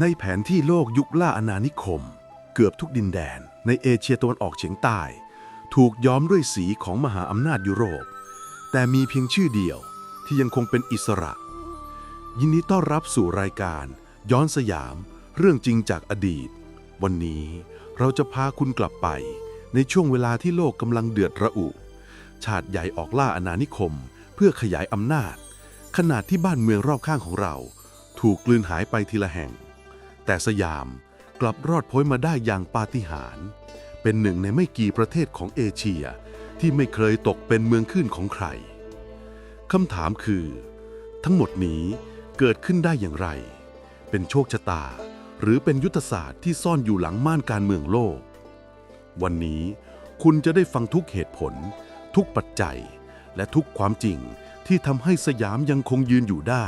ในแผนที่โลกยุคล่าอาณานิคม เกือบทุกดินแดน ในเอเชียตะวันออกเฉียงใต้ ถูกย้อมด้วยสีของมหาอำนาจยุโรป แต่มีเพียงชื่อเดียวที่ยังคงเป็นอิสระ ยินดีต้อนรับสู่รายการ ย้อนสยาม เรื่องจริงจากอดีต วันนี้เราจะพาคุณกลับไป ในช่วงเวลาที่โลกกำลังเดือดระอุ ชาติใหญ่ออกล่าอาณานิคม เพื่อขยายอำนาจ ขนาดที่บ้านเมืองรอบข้างของเรา ถูกกลืนหายไปทีละแห่ง แต่สยามกลับรอดพ้นมาได้อย่างปาฏิหาริย์เป็นหนึ่งในไม่กี่ประเทศของเอเชีย ที่ไม่เคยตกเป็นเมืองขึ้นของใครคำถามคือ ทั้งหมดนี้เกิดขึ้นได้อย่างไร เป็นโชคชะตา หรือเป็นยุทธศาสตร์ที่ซ่อนอยู่หลังม่านการเมืองโลก วันนี้คุณจะได้ฟังทุกเหตุผล ทุกปัจจัย และทุกความจริงที่ทำให้สยามยังคงยืนอยู่ได้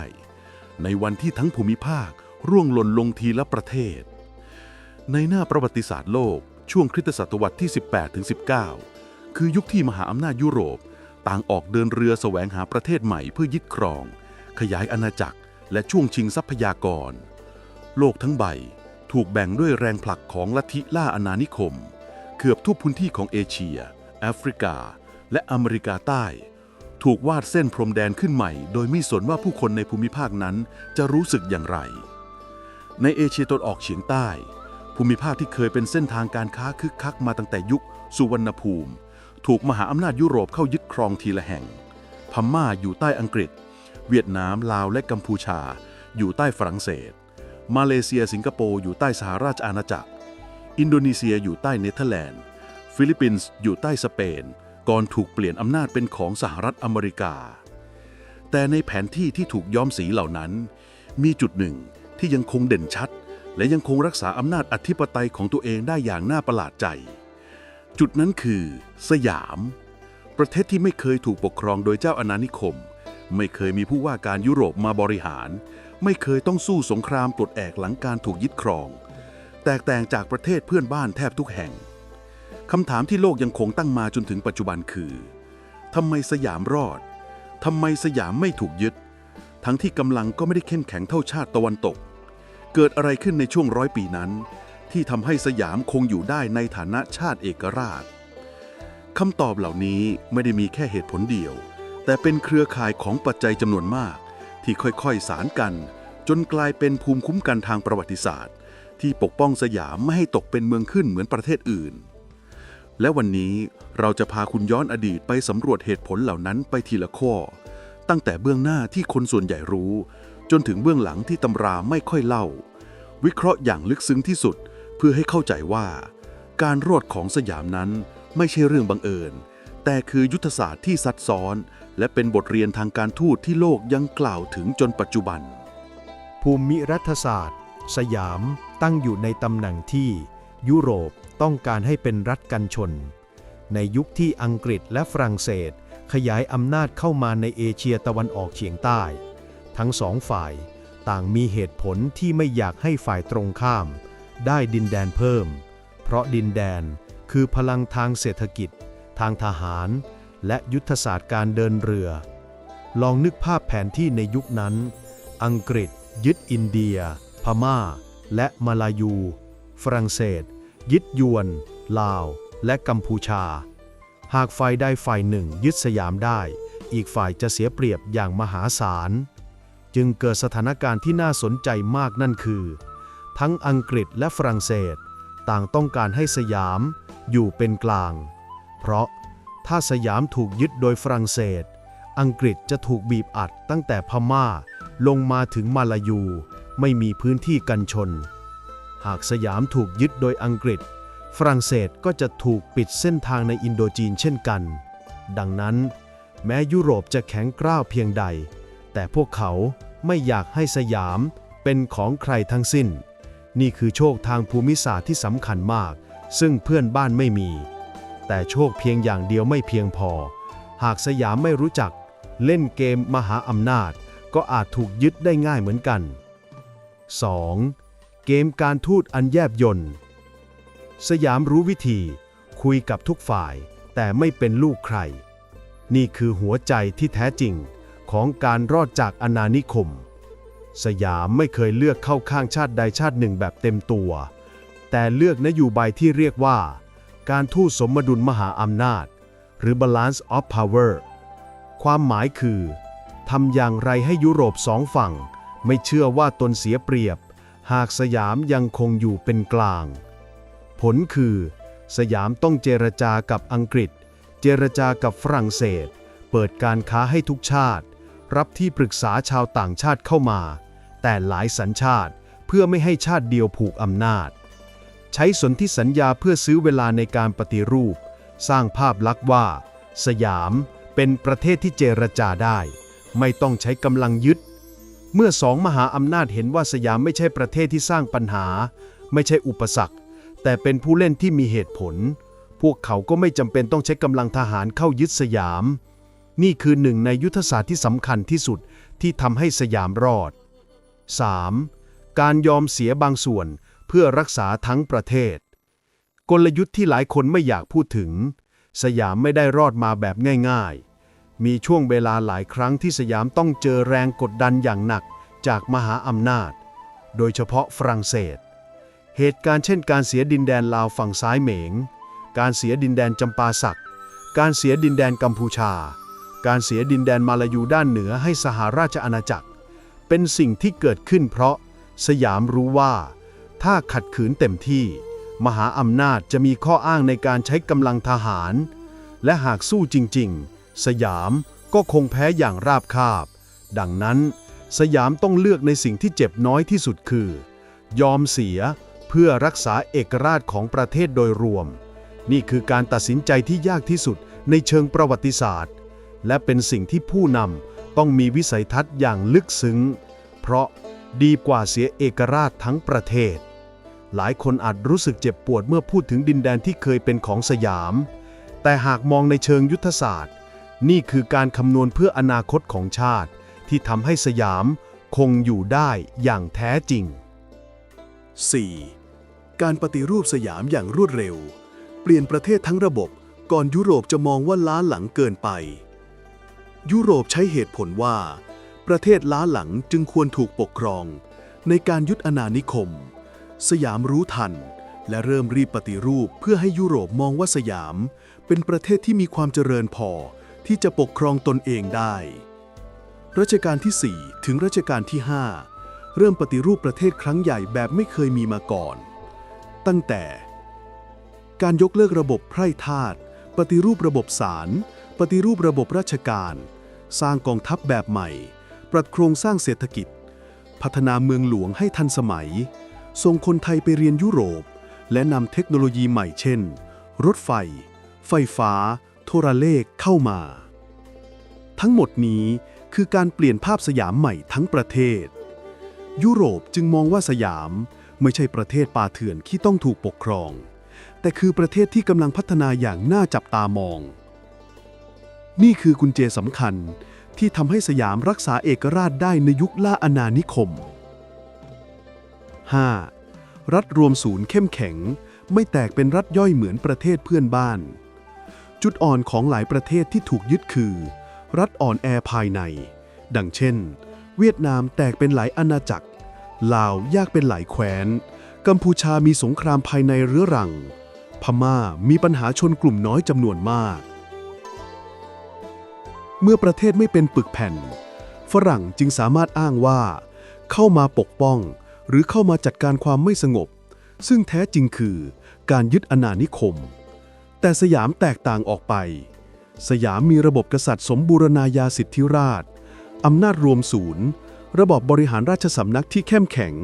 ในวันที่ทั้งภูมิภาค ร่วงหล่นลงทีละประเทศ ในหน้าประวัติศาสตร์โลกช่วงคริสตศตวรรษที่ 18 ถึง 19 คือยุคที่มหาอำนาจยุโรป ต่างออกเดินเรือแสวงหาประเทศใหม่เพื่อยึดครอง ขยายอาณาจักร และช่วงชิงทรัพยากร โลกทั้งใบถูกแบ่งด้วยแรงผลักของลัทธิล่าอาณานิคม เกือบทุกพื้นที่ของเอเชีย แอฟริกา และอเมริกาใต้ ถูกวาดเส้นพรมแดนขึ้นใหม่ โดยไม่สนว่าผู้คนในภูมิภาคนั้นจะรู้สึกอย่างไร ในเอเชียตะวันออกเฉียงใต้ ภูมิภาคที่เคยเป็นเส้นทางการค้าคึกคักมาตั้งแต่ยุคสุวรรณภูมิ ถูกมหาอำนาจยุโรปเข้ายึดครองทีละแห่ง พม่าอยู่ใต้อังกฤษ เวียดนามลาวและกัมพูชา อยู่ใต้ฝรั่งเศส มาเลเซียสิงคโปร์อยู่ใต้สหราชอาณาจักร อินโดนีเซียอยู่ใต้เนเธอร์แลนด์ ฟิลิปปินส์อยู่ใต้สเปน ก่อนถูกเปลี่ยนอำนาจเป็นของสหรัฐอเมริกา แต่ในแผนที่ที่ถูกย้อมสีเหล่านั้น มีจุดหนึ่ง ที่ยังคงเด่นชัด และยังคงรักษาอำนาจอธิปไตยของตัวเองได้อย่างน่าประหลาดใจ จุดนั้นคือ สยาม ประเทศที่ไม่เคยถูกปกครองโดยเจ้าอาณานิคม ไม่เคยมีผู้ว่าการยุโรปมาบริหาร ไม่เคยต้องสู้สงครามปลดแอกหลังการถูกยึดครอง แตกต่างจากประเทศเพื่อนบ้านแทบทุกแห่งคำถามที่โลกยังคงตั้งมาจนถึงปัจจุบันคือทำไมสยามรอดทำไมสยามไม่ถูกยึด ทั้งที่กำลังก็ไม่ได้เข้มแข็งเท่าชาติตะวันตก เกิดอะไรขึ้นในช่วงร้อยปีนั้น ที่ทำให้สยามคงอยู่ได้ในฐานะชาติเอกราชคำตอบเหล่านี้ไม่ได้มีแค่เหตุผลเดียว แต่เป็นเครือข่ายของปัจจัยจำนวนมาก ที่ค่อยๆสารกัน จนกลายเป็นภูมิคุ้มกันทางประวัติศาสตร์ ที่ปกป้องสยามไม่ให้ตกเป็นเมืองขึ้นเหมือนประเทศอื่น และวันนี้เราจะพาคุณย้อนอดีตไปสำรวจเหตุผลเหล่านั้นไปทีละข้อ ตั้งแต่เบื้องหน้าที่คนส่วนใหญ่รู้ จนถึงเบื้องหลังที่ตำราไม่ค่อยเล่า วิเคราะห์อย่างลึกซึ้งที่สุดเพื่อให้เข้าใจว่า การรอดของสยามนั้นไม่ใช่เรื่องบังเอิญ แต่คือยุทธศาสตร์ที่ซับซ้อน และเป็นบทเรียนทางการทูตที่โลกยังกล่าวถึงจนปัจจุบัน ภูมิรัฐศาสตร์ สยามตั้งอยู่ในตำแหน่งที่ยุโรปต้องการให้เป็นรัฐกันชน ในยุคที่อังกฤษและฝรั่งเศส ขยายอำนาจเข้ามาในเอเชียตะวันออกเฉียงใต้ ทั้งสองฝ่าย ต่างมีเหตุผลที่ไม่อยากให้ฝ่ายตรงข้าม ได้ดินแดนเพิ่ม เพราะดินแดนคือพลังทางเศรษฐกิจ ทางทหาร และยุทธศาสตร์การเดินเรือ ลองนึกภาพแผนที่ในยุคนั้น อังกฤษ ยึดอินเดีย พม่า และมาลายู ฝรั่งเศส ยึดยวน ลาว และกัมพูชา หากฝ่ายใดฝ่ายหนึ่งยึดสยามได้ อีกฝ่ายจะเสียเปรียบอย่างมหาศาล จึงเกิดสถานการณ์ที่น่าสนใจมากนั่นคือ ทั้งอังกฤษและฝรั่งเศส ต่างต้องการให้สยามอยู่เป็นกลาง เพราะถ้าสยามถูกยึดโดยฝรั่งเศส อังกฤษจะถูกบีบอัดตั้งแต่พม่าลงมาถึงมาลายู ไม่มีพื้นที่กันชน หากสยามถูกยึดโดยอังกฤษ ฝรั่งเศสก็จะถูกปิดเส้นทางในอินโดจีนเช่นกัน ดังนั้น แม้ยุโรปจะแข็งกร้าวเพียงใด แต่พวกเขา ไม่อยากให้สยามเป็นของใครทั้งสิ้น นี่คือโชคทางภูมิศาสตร์ที่สำคัญมาก ซึ่งเพื่อนบ้านไม่มี แต่โชคเพียงอย่างเดียวไม่เพียงพอ หากสยามไม่รู้จัก เล่นเกมมหาอำนาจ ก็อาจถูกยึดได้ง่ายเหมือนกัน 2. เกมการทูตอันแยบยนต์สยามรู้วิธี คุยกับทุกฝ่าย แต่ไม่เป็นลูกใคร นี่คือหัวใจที่แท้จริง ของการรอดจากอาณานิคม สยามไม่เคยเลือกเข้าข้างชาติใดชาติหนึ่งแบบเต็มตัว แต่เลือกนโยบายที่เรียกว่า การทูตสมดุลมหาอำนาจ หรือ balance of power ความหมายคือทำอย่างไรให้ยุโรปสองฝั่ง ไม่เชื่อว่าตนเสียเปรียบ หากสยามยังคงอยู่เป็นกลาง ผลคือ สยามต้องเจรจากับอังกฤษ เจรจากับฝรั่งเศส เปิดการค้าให้ทุกชาติ รับที่ปรึกษาชาวต่างชาติเข้ามา แต่หลายสัญชาติเพื่อไม่ให้ชาติเดียวผูกอำนาจ ใช้สนธิสัญญาเพื่อซื้อเวลาในการปฏิรูป สร้างภาพลักษณ์ว่า สยามเป็นประเทศที่เจรจาได้ ไม่ต้องใช้กำลังยึด เมื่อสองมหาอำนาจเห็นว่าสยามไม่ใช่ประเทศที่สร้างปัญหา ไม่ใช่อุปสรรค แต่เป็นผู้เล่นที่มีเหตุผล พวกเขาก็ไม่จำเป็นต้องใช้กำลังทหารเข้ายึดสยาม นี่คือหนึ่งในยุทธศาสตร์ที่สำคัญที่สุดที่ทำให้สยามรอด 3. การยอมเสียบางส่วนเพื่อรักษาทั้งประเทศ กลยุทธ์ที่หลายคนไม่อยากพูดถึง สยามไม่ได้รอดมาแบบง่ายๆ มีช่วงเวลาหลายครั้งที่สยามต้องเจอแรงกดดันอย่างหนักจากมหาอำนาจ โดยเฉพาะฝรั่งเศส เหตุการณ์เช่นการเสียดินแดนลาวฝั่งซ้ายเหมง การเสียดินแดนจำปาสัก การเสียดินแดนกัมพูชา การเสียดินแดนมาลายูด้านเหนือให้สหราชอาณาจักร เป็นสิ่งที่เกิดขึ้นเพราะสยามรู้ว่า ถ้าขัดขืนเต็มที่ มหาอำนาจจะมีข้ออ้างในการใช้กำลังทหาร และหากสู้จริง ๆ สยามก็คงแพ้อย่างราบคาบ ดังนั้น สยามต้องเลือกในสิ่งที่เจ็บน้อยที่สุดคือ ยอมเสียเพื่อรักษาเอกราชของประเทศโดยรวม นี่คือการตัดสินใจที่ยากที่สุดในเชิงประวัติศาสตร์ และเป็นสิ่งที่ผู้นำต้องมีวิสัยทัศน์อย่างลึกซึ้ง เพราะดีกว่าเสียเอกราชทั้งประเทศ หลายคนอาจรู้สึกเจ็บปวดเมื่อพูดถึงดินแดนที่เคยเป็นของสยาม แต่หากมองในเชิงยุทธศาสตร์ นี่คือการคำนวณเพื่ออนาคตของชาติ ที่ทำให้สยามคงอยู่ได้อย่างแท้จริง 4. การปฏิรูปสยามอย่างรวดเร็ว เปลี่ยนประเทศทั้งระบบ ก่อนยุโรปจะมองว่าล้าหลังเกินไป ยุโรปใช้เหตุผลว่า ประเทศล้าหลังจึงควรถูกปกครอง ในการยึดอาณานิคม สยามรู้ทัน และเริ่มรีบปฏิรูปเพื่อให้ยุโรปมองว่าสยาม เป็นประเทศที่มีความเจริญพอที่จะปกครองตนเองได้รัชกาลที่ 4 ถึงรัชกาลที่ 5 เริ่มปฏิรูปประเทศครั้งใหญ่แบบไม่เคยมีมาก่อน ตั้งแต่ การยกเลิกระบบไพร่ทาสปฏิรูประบบศาล ปฏิรูประบบราชการ สร้างกองทัพแบบใหม่ ปรับโครงสร้างเศรษฐกิจ พัฒนาเมืองหลวงให้ทันสมัย ส่งคนไทยไปเรียนยุโรป และนำเทคโนโลยีใหม่เช่น รถไฟ ไฟฟ้า โทรเลขเข้ามา ทั้งหมดนี้คือการเปลี่ยนภาพสยามใหม่ทั้งประเทศ ยุโรปจึงมองว่าสยามไม่ใช่ประเทศป่าเถื่อนที่ต้องถูกปกครอง แต่คือประเทศที่กำลังพัฒนาอย่างน่าจับตามอง นี่คือกุญแจสำคัญที่ทำให้สยามรักษาเอกราชได้ในยุคล่าอาณานิคม 5. รัฐรวมศูนย์เข้มแข็ง ไม่แตกเป็นรัฐย่อยเหมือนประเทศเพื่อนบ้าน จุดอ่อนของหลายประเทศที่ถูกยึดคือ รัฐอ่อนแอภายใน ดังเช่น เวียดนามแตกเป็นหลายอาณาจักร ลาวยากเป็นหลายแคว้น กัมพูชามีสงครามภายในเรื้อรัง พม่ามีปัญหาชนกลุ่มน้อยจำนวนมาก เมื่อประเทศไม่เป็นปึกแผ่น ฝรั่งจึงสามารถอ้างว่า เข้ามาปกป้อง หรือเข้ามาจัดการความไม่สงบ ซึ่งแท้จริงคือการยึดอาณานิคม แต่สยามแตกต่างออกไป สยามมีระบบกษัตริย์สมบูรณาญาสิทธิราชอำนาจรวมศูนย์ ระบอบบริหารราชสำนักที่เข้มแข็ง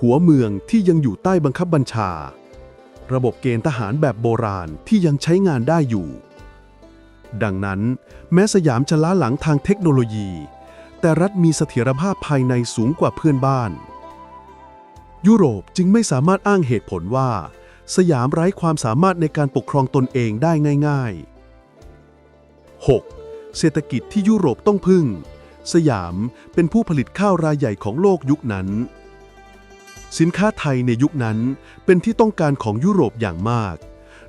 หัวเมืองที่ยังอยู่ใต้บังคับบัญชา ระบบเกณฑ์ทหารแบบโบราณที่ยังใช้งานได้อยู่ ดังนั้น แม้สยามจะล้าหลังทางเทคโนโลยี แต่รัฐมีเสถียรภาพภายในสูงกว่าเพื่อนบ้าน ยุโรปจึงไม่สามารถอ้างเหตุผลว่า สยามไร้ความสามารถในการปกครองตนเองได้ง่าย ๆ 6. เศรษฐกิจที่ยุโรปต้องพึ่ง สยามเป็นผู้ผลิตข้าวรายใหญ่ของโลกยุคนั้น สินค้าไทยในยุคนั้นเป็นที่ต้องการของยุโรปอย่างมาก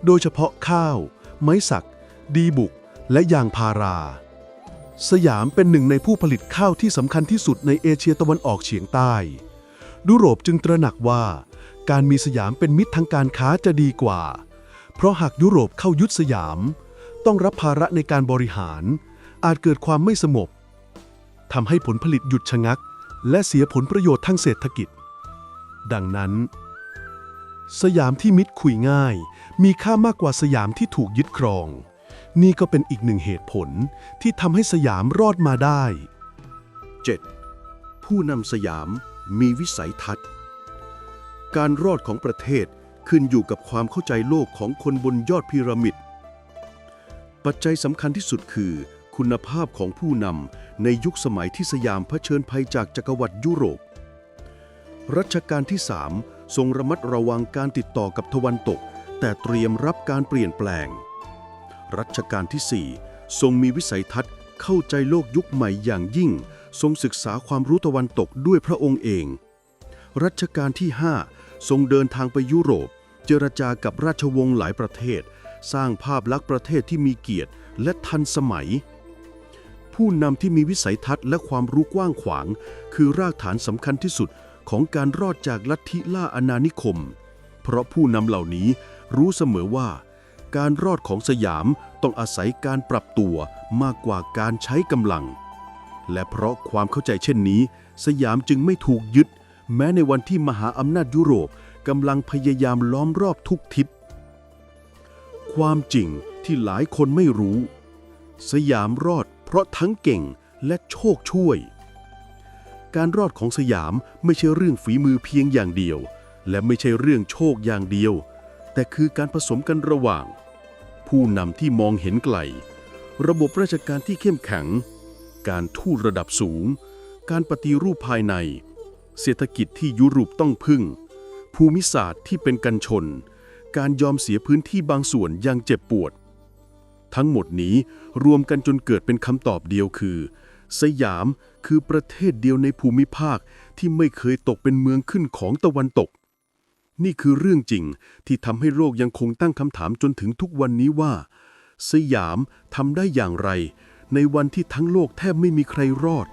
โดยเฉพาะข้าว ไม้สัก ดีบุก และยางพารา สยามเป็นหนึ่งในผู้ผลิตข้าวที่สำคัญที่สุดในเอเชียตะวันออกเฉียงใต้ ยุโรปจึงตระหนักว่า การมีสยามเป็นมิตรทางการค้าจะดีกว่า เพราะหากยุโรปเข้ายึดสยาม ต้องรับภาระในการบริหาร อาจเกิดความไม่สงบทำให้ผลผลิตหยุดชะงัก และเสียผลประโยชน์ทางเศรษฐกิจ ดังนั้น สยามที่มิตรคุยง่าย มีค่ามากกว่าสยามที่ถูกยึดครอง นี่ก็เป็นอีกหนึ่งเหตุผลที่ทำให้สยามรอดมาได้ 7. ผู้นำสยามมีวิสัยทัศน์ การรอดของประเทศขึ้นอยู่กับความเข้าใจโลกของคนบนยอดพีระมิด ปัจจัยสำคัญที่สุดคือ คุณภาพของผู้นำในยุคสมัยที่สยามเผชิญภัยจากจักรวรรดิยุโรป รัชกาลที่ 3 ทรงระมัดระวังการติดต่อกับตะวันตก แต่เตรียมรับการเปลี่ยนแปลง รัชกาลที่ 4 ทรงมีวิสัยทัศน์เข้าใจโลกยุคใหม่อย่างยิ่ง ทรงศึกษาความรู้ตะวันตกด้วยพระองค์เอง รัชกาลที่ 5 ทรงเดินทางไปยุโรป เจรจากับราชวงศ์หลายประเทศ สร้างภาพลักษณ์ประเทศที่มีเกียรติและทันสมัย ผู้นำที่มีวิสัยทัศน์และความรู้กว้างขวาง คือรากฐานสำคัญที่สุดของการรอดจากลัทธิล่าอาณานิคม เพราะผู้นำเหล่านี้รู้เสมอว่า การรอดของสยามต้องอาศัยการปรับตัวมากกว่าการใช้กำลัง และเพราะความเข้าใจเช่นนี้ สยามจึงไม่ถูกยึด แม้ในวันที่มหาอำนาจยุโรปกำลังพยายามล้อมรอบทุกทิศ ความจริงที่หลายคนไม่รู้ สยามรอดเพราะทั้งเก่งและโชคช่วย การรอดของสยามไม่ใช่เรื่องฝีมือเพียงอย่างเดียว และไม่ใช่เรื่องโชคอย่างเดียว แต่คือการผสมกันระหว่าง ผู้นำที่มองเห็นไกล ระบบราชการที่เข้มแข็ง การทูตระดับสูง การปฏิรูปภายใน เศรษฐกิจที่ยุโรปต้องพึ่ง ภูมิศาสตร์ที่เป็นกันชน การยอมเสียพื้นที่บางส่วนอย่างเจ็บปวด ทั้งหมดนี้รวมกันจนเกิดเป็นคำตอบเดียวคือ สยามคือประเทศเดียวในภูมิภาคที่ไม่เคยตกเป็นเมืองขึ้นของตะวันตก นี่คือเรื่องจริงที่ทำให้โลกยังคงตั้งคำถามจนถึงทุกวันนี้ว่า สยามทำได้อย่างไร ในวันที่ทั้งโลกแทบไม่มีใครรอด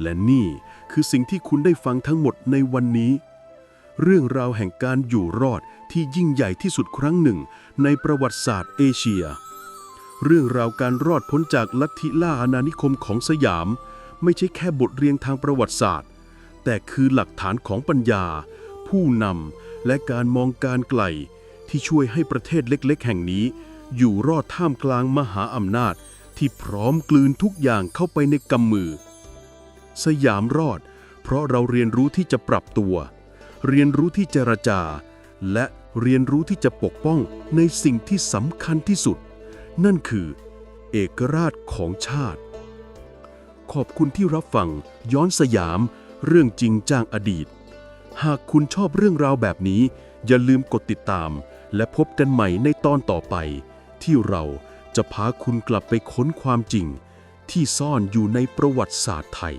และนี่คือสิ่งที่คุณได้ฟังทั้งหมดในวันนี้ เรื่องราวแห่งการอยู่รอดที่ยิ่งใหญ่ที่สุดครั้งหนึ่ง ในประวัติศาสตร์เอเชีย เรื่องราวการรอดพ้นจากลัทธิล่าอาณานิคมของสยาม ไม่ใช่แค่บทเรียนทางประวัติศาสตร์ แต่คือหลักฐานของปัญญา ผู้นำและการมองการไกล ที่ช่วยให้ประเทศเล็กๆ แห่งนี้ อยู่รอดท่ามกลางมหาอำนาจที่พร้อมกลืนทุกอย่างเข้าไปในกำมือ สยามรอด เพราะเราเรียนรู้ที่จะปรับตัว เรียนรู้ที่เจรจา และเรียนรู้ที่จะปกป้องในสิ่งที่สำคัญที่สุด นั่นคือ เอกราชของชาติ ขอบคุณที่รับฟังย้อนสยามเรื่องจริงจ้างอดีต หากคุณชอบเรื่องราวแบบนี้ อย่าลืมกดติดตาม และพบกันใหม่ในตอนต่อไป ที่เราจะพาคุณกลับไปค้นความจริง ที่ซ่อนอยู่ในประวัติศาสตร์ไทย